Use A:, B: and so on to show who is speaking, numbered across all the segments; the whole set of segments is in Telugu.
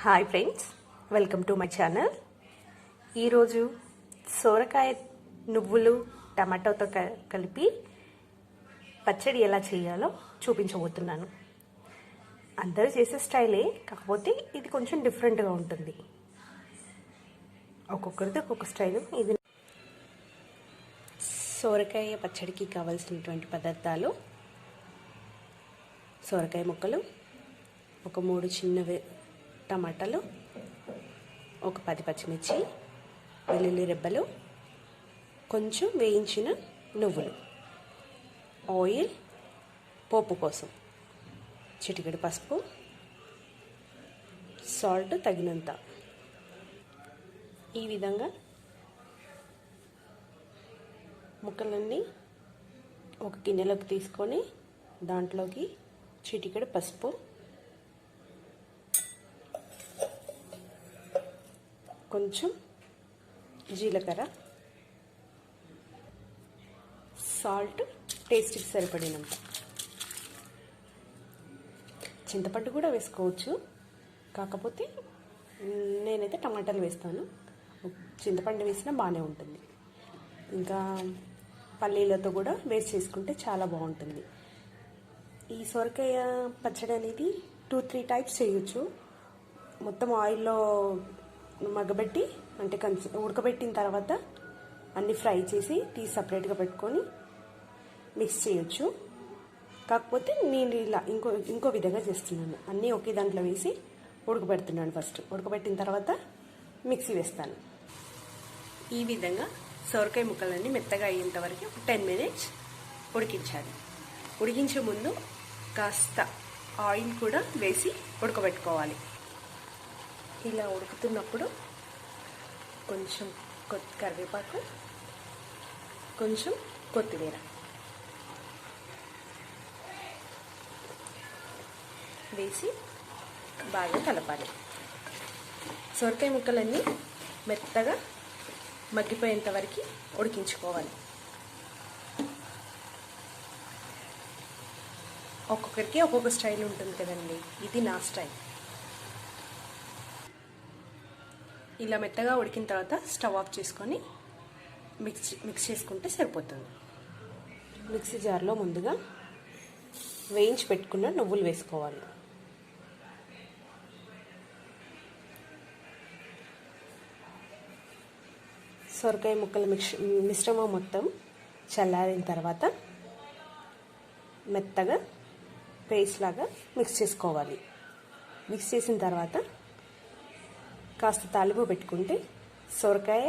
A: Hi friends welcome to my channel. ఈరోజు సోరకాయ నువ్వులు టమాటోతో క- కలిపి పచ్చడి ఎలా చేయాలో చూపించబోతున్నాను. అందరూ చేసే స్టైలే కాకపోతే ఇది కొంచెం డిఫరెంట్గా ఉంటుంది. ఒక్కొక్కరిది ఒక్కొక్క స్టైల్. ఇది సోరకాయ పచ్చడికి కావాల్సినటువంటి పదార్థాలు. సోరకాయ ముక్కలు ఒక మూడు చిన్నవి టమాటాలు ఒక పది పచ్చిమిర్చి వెల్లుల్లి రెబ్బలు కొంచెం వేయించిన నువ్వులు ఆయిల్ పోపు కోసం చిటికెడు పసుపు సాల్ట్ తగినంత. ఈ విధంగా ముక్కలన్నీ ఒక గిన్నెలోకి తీసుకొని దాంట్లోకి చిటికెడు పసుపు కొంచెం జీలకర్ర సాల్ట్ టేస్ట్కి సరిపడినంత. చింతపండు కూడా వేసుకోవచ్చు. కాకపోతే నేనైతే టమాటాలు వేస్తాను. చింతపండు వేసినా బాగానే ఉంటుంది. ఇంకా పల్లీలతో కూడా వేస్ట్ చేసుకుంటే చాలా బాగుంటుంది. ఈ సొరకాయ పచ్చడి అనేది టూ త్రీ టైప్స్ చేయొచ్చు. మొత్తం ఆయిల్లో మగ్గబెట్టి అంటే కొంచెం ఉడకబెట్టిన తర్వాత అన్ని ఫ్రై చేసి తీసి సపరేట్గా పెట్టుకొని మిక్స్ చేయొచ్చు. కాకపోతే నేను ఇలా ఇంకో ఇంకో విధంగా చేస్తున్నాను. అన్నీ ఒకే దాంట్లో వేసి ఉడకబెడుతున్నాను ఫస్ట్. ఉడకబెట్టిన తర్వాత మిక్సీ వేస్తాను. ఈ విధంగా సొరకాయ ముక్కలన్నీ మెత్తగా అయ్యేంత వరకు ఒక టెన్ మినిట్స్ ఉడికించాలి. ఉడికించే ముందు కాస్త ఆయిల్ కూడా వేసి ఉడకబెట్టుకోవాలి. ఇలా ఉడుకుతున్నప్పుడు కొంచెం కరివేపాకు కొంచెం కొత్తిమీర. వేసి బాగా కలపాలి. సొరకాయ ముక్కలన్నీ మెత్తగా మగ్గిపోయేంత వరకు ఉడికించుకోవాలి. ఒక్కొక్కరికి ఒక్కొక్క స్టైల్ ఉంటుంది కదండి. ఇది నా స్టైల్. ఇలా మెత్తగా ఉడికిన తర్వాత స్టవ్ ఆఫ్ చేసుకొని మిక్స్ మిక్స్ చేసుకుంటే సరిపోతుంది. మిక్సీ జార్లో ముందుగా వేయించి పెట్టుకున్న నువ్వులు వేసుకోవాలి. సొరకాయ ముక్కల మిక్స్ మిశ్రమం మొత్తం చల్లారిన తర్వాత మెత్తగా పేస్ట్ లాగా మిక్స్ చేసుకోవాలి. మిక్స్ చేసిన తర్వాత కాస్త తాలింపు పెట్టుకుంటే సొరకాయ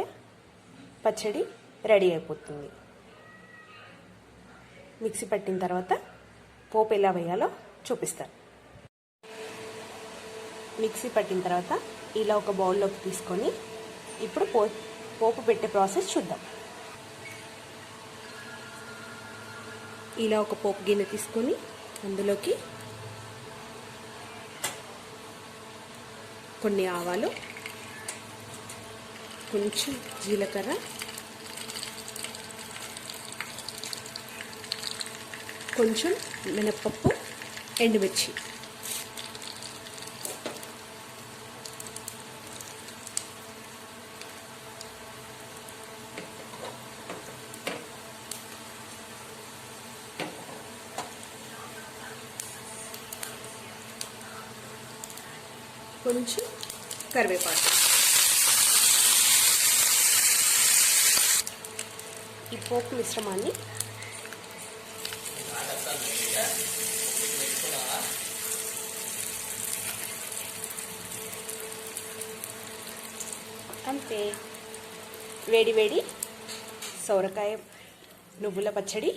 A: పచ్చడి రెడీ అయిపోతుంది. మిక్సీ పట్టిన తర్వాత పోపు ఎలా వేయాలో చూపిస్తాను. మిక్సీ పట్టిన తర్వాత ఇలా ఒక బౌల్లోకి తీసుకొని ఇప్పుడు పో పోపు పెట్టే ప్రాసెస్ చూద్దాం. ఇలా ఒక పోపు గిన్నె తీసుకొని అందులోకి కొన్ని ఆవాలు కొంచెం జీలకర్ర కొంచెం మినప్పప్పు ఎండుమిర్చి కొంచెం కరివేపాకు ఈ పోపు మిశ్రమాన్ని అంతే. వేడి వేడి సౌరకాయ నువ్వుల పచ్చడి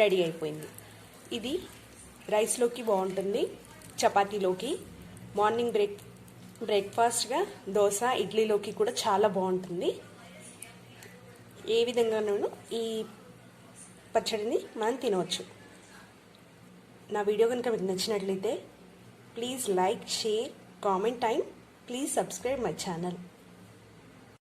A: రెడీ అయిపోయింది. ఇది రైస్లోకి బాగుంటుంది చపాతీలోకి మార్నింగ్ బ్రేక్ బ్రేక్ఫాస్ట్గా దోశ ఇడ్లీలోకి కూడా చాలా బాగుంటుంది. ఏ విధంగానూ ఈ పచ్చడిని మనం తినవచ్చు. నా వీడియో కనుక మీకు నచ్చినట్లయితే please like share comment time please subscribe my channel.